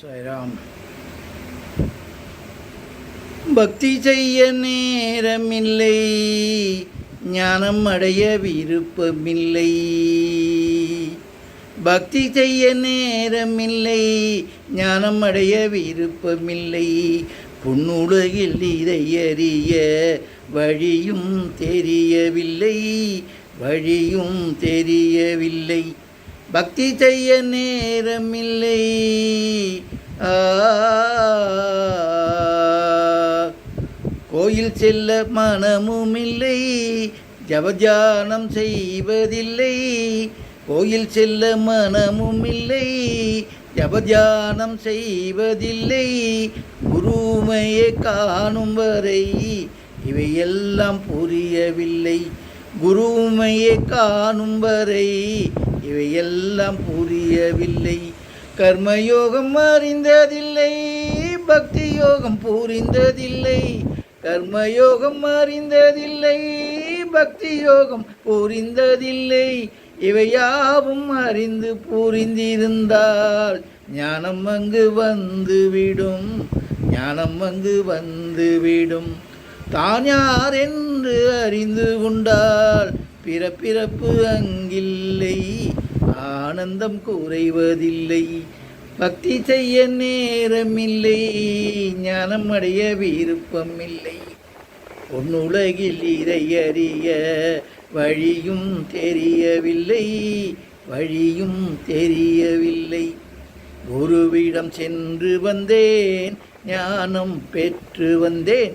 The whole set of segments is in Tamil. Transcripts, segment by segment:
சாய்ராம் பக்தி செய்ய நேரமில்லை. ஞானம் அடைய விருப்பமில்லை. பக்தி செய்ய நேரமில்லை. ஞானம் அடைய விருப்பமில்லை. புன்னுலகில் இதை அறிய வழியும் தெரியவில்லை. வழியும் தெரியவில்லை. பக்தி செய்ய நேரமில்லை. கோயில் செல்ல மனமும் இல்லை ஜபஜானம் செய்வதில்லை. கோயில் செல்ல மனமும் இல்லை ஜபஜானம் செய்வதில்லை. குருமையை காணும் வரை இவையெல்லாம் புரியவில்லை. குருமையை காணும் வரை இவையெல்லாம் புரியவில்லை. கர்மயோகம் அறிந்ததில்லை பக்தி யோகம் புரிந்ததில்லை. கர்மயோகம் அறிந்ததில்லை பக்தி யோகம் புரிந்ததில்லை இவையாவும் அறிந்து புரிந்திருந்தால் ஞானம் அங்கு வந்துவிடும் ஞானம் அங்கு வந்துவிடும். தான் யார் என்று அறிந்து கொண்டால் பிறப்பிறப்பு அங்கில்லை ஆனந்தம் குறைவதில்லை. பக்தி செய்ய நேரமில்லை ஞானம் அடைய விருப்பமில்லை. பொன்னுலகில் இதை அறிய வழியும் தெரியவில்லை வழியும் தெரியவில்லை. குருவிடம் சென்று வந்தேன் ஞானம் பெற்று வந்தேன்.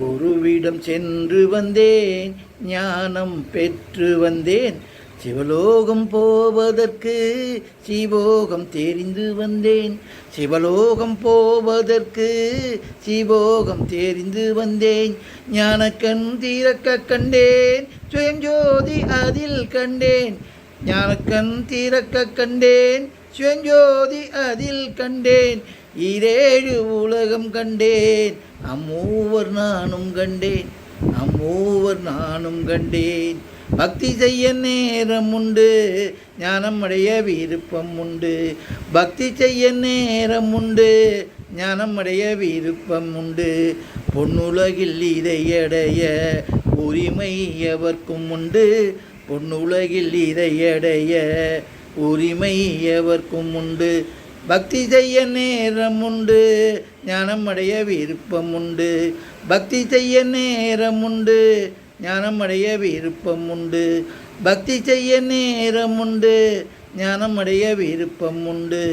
குருவிடம் சென்று வந்தேன் ஞானம் பெற்று வந்தேன். சிவலோகம் போவதற்கு சிவோகம் தெரிந்து வந்தேன். சிவலோகம் போவதற்கு சிவோகம் தெரிந்து வந்தேன். ஞானக்கண் தீரக்க கண்டேன் சுயஞ்சோதி அதில் கண்டேன். ஞானக்கண் தீரக்க கண்டேன் சுயஞ்சோதி அதில் கண்டேன். இரேழு உலகம் கண்டேன் அம்மூவர் நானும் கண்டேன். அம்மூவர் நானும் கண்டேன். பக்தி செய்ய நேரம் உண்டு ஞானம் அடைய விருப்பம் உண்டு பக்தி செய்ய நேரம் உண்டு ஞானம் அடைய விருப்பம் உண்டு பொன்னுலகில் இதையடைய உரிமை எவர்க்கும் உண்டு? பொன்னுலகில் இதையடைய உரிமை எவர்க்கும் உண்டு? பக்தி செய்ய நேரம் உண்டு ஞானம் அடைய விருப்பம் உண்டு பக்தி செய்ய நேரம் உண்டு ஞானம் அடைய விருப்பம் உண்டு பக்தி செய்ய நேரம் உண்டு ஞானம் அடைய விருப்பம் உண்டு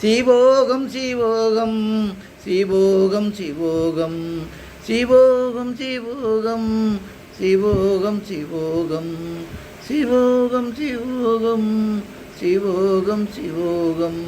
சிவோகம் சிவோகம் சிவோகம் சிவோகம் சிவோகம் சிவோகம் சிவோகம் சிவோகம் சிவோகம் சிவோகம் சிவோகம் சிவோகம்